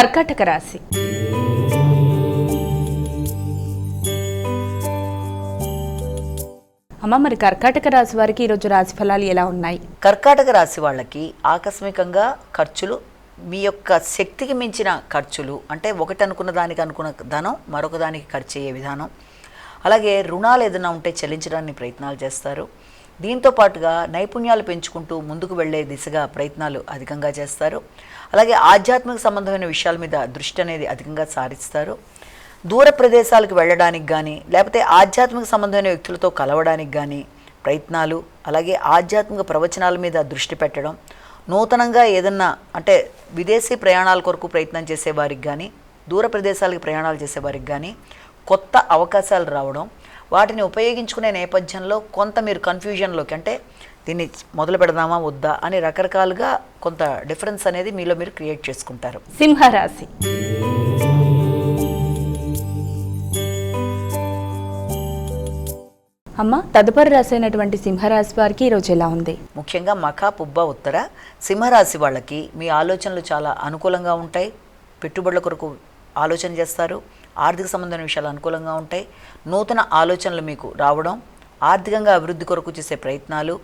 కర్కాటక రాశి. అమ్మ మరి కర్కాటక రాశి వారికి ఈరోజు రాశి ఫలాలు ఎలా ఉన్నాయి? కర్కాటక రాశి వాళ్ళకి ఆకస్మికంగా ఖర్చులు మీ యొక్క శక్తికి మించిన ఖర్చులు అంటే ఒకటి అనుకున్న దానికి అనుకున్న ధనం మరొక దానికి ఖర్చు అయ్యే విధానం. అలాగే రుణాలు ఏదైనా ఉంటే చెల్లించడానికి ప్రయత్నాలు చేస్తారు. దీంతో పాటుగా నైపుణ్యాలు పెంచుకుంటూ ముందుకు వెళ్ళే దిశగా ప్రయత్నాలు అధికంగా చేస్తారు. అలాగే ఆధ్యాత్మిక సంబంధమైన విషయాల మీద దృష్టి అనేది అధికంగా సారిస్తారు. దూర ప్రదేశాలకు వెళ్ళడానికి కానీ లేకపోతే ఆధ్యాత్మిక సంబంధమైన వ్యక్తులతో కలవడానికి కానీ ప్రయత్నాలు అలాగే ఆధ్యాత్మిక ప్రవచనాల మీద దృష్టి పెట్టడం నూతనంగా ఏదన్నా అంటే విదేశీ ప్రయాణాల కొరకు ప్రయత్నం చేసేవారికి కానీ దూర ప్రదేశాలకు ప్రయాణాలు చేసేవారికి కానీ కొత్త అవకాశాలు రావడం వాటిని ఉపయోగించుకునే నేపథ్యంలో కొంత మీరు కన్ఫ్యూజన్లోకి అంటే దీన్ని మొదలు పెడదామా వద్దా అని రకరకాలుగా కొంత డిఫరెన్స్ అనేది మీలో మీరు క్రియేట్ చేసుకుంటారు. సింహరాశి. అమ్మ తదుపరి రాశి అయినటువంటి సింహరాశి వారికి ఈరోజు ఎలా ఉంది? ముఖ్యంగా మఖ పుబ్బ ఉత్తర సింహరాశి వాళ్ళకి మీ ఆలోచనలు చాలా అనుకూలంగా ఉంటాయి. పెట్టుబడుల కొరకు ఆలోచన చేస్తారు. ఆర్థిక సంబంధమైన విషయాలు అనుకూలంగా ఉంటాయి. నూతన ఆలోచనలు మీకు రావడం ఆర్థికంగా అభివృద్ధి కొరకు చేసే ప్రయత్నాలు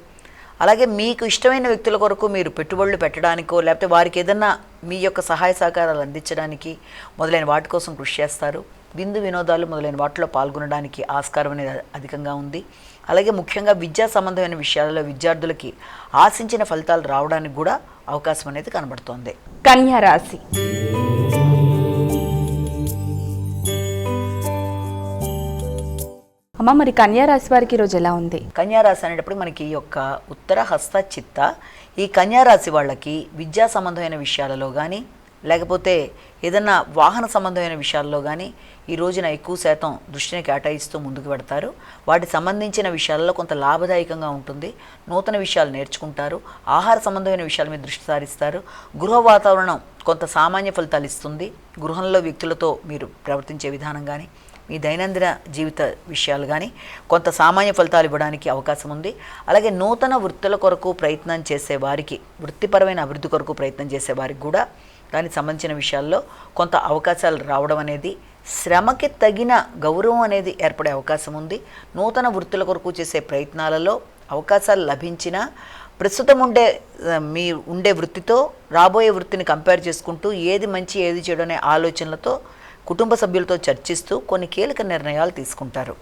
అలాగే మీకు ఇష్టమైన వ్యక్తుల కొరకు మీరు పెట్టుబడులు పెట్టడానికో లేకపోతే వారికి ఏదన్నా మీ యొక్క సహాయ సహకారాలు అందించడానికి మొదలైన వాటి కోసం కృషి చేస్తారు. విందు వినోదాలు మొదలైన వాటిలో పాల్గొనడానికి ఆస్కారం అనేది అధికంగా ఉంది. అలాగే ముఖ్యంగా విద్యా సంబంధమైన విషయాలలో విద్యార్థులకి ఆశించిన ఫలితాలు రావడానికి కూడా అవకాశం అనేది కనబడుతోంది. కన్యా రాశి. అమ్మ మరి కన్యా రాశి వారికి ఈరోజు ఎలా ఉంది? కన్యారాశి అనేటప్పుడు మనకి ఈ యొక్క ఉత్తర హస్త చిత్త ఈ కన్యారాశి వాళ్ళకి విద్యా సంబంధమైన విషయాలలో కానీ లేకపోతే ఏదన్నా వాహన సంబంధమైన విషయాల్లో కానీ ఈ రోజున ఎక్కువ శాతం దృష్టిని కేటాయిస్తూ ముందుకు పెడతారు వాటి సంబంధించిన విషయాలలో కొంత లాభదాయకంగా ఉంటుంది. నూతన విషయాలు నేర్చుకుంటారు. ఆహార సంబంధమైన విషయాల మీద దృష్టి సారిస్తారు. గృహ వాతావరణం కొంత సామాన్య ఫలితాలు ఇస్తుంది. గృహంలో వ్యక్తులతో మీరు ప్రవర్తించే విధానం కానీ మీ దైనందిన జీవిత విషయాలు కానీ కొంత సామాన్య ఫలితాలు ఇవ్వడానికి అవకాశం ఉంది. అలాగే నూతన వృత్తుల కొరకు ప్రయత్నం చేసే వారికి వృత్తిపరమైన అభివృద్ధి కొరకు ప్రయత్నం చేసే వారికి కూడా దానికి సంబంధించిన విషయాల్లో కొంత అవకాశాలు రావడం అనేది శ్రమకి తగిన గౌరవం అనేది ఏర్పడే అవకాశం ఉంది. నూతన వృత్తుల కొరకు చేసే ప్రయత్నాలలో అవకాశాలు లభించినా ప్రస్తుతం ఉండే మీ ఉండే వృత్తితో రాబోయే వృత్తిని కంపేర్ చేసుకుంటూ ఏది మంచి ఏది చెడు అనే ఆలోచనలతో కుటుంబ సభ్యులతో చర్చిస్తూ కొన్ని కీలక నిర్ణయాలు తీసుకుంటారు.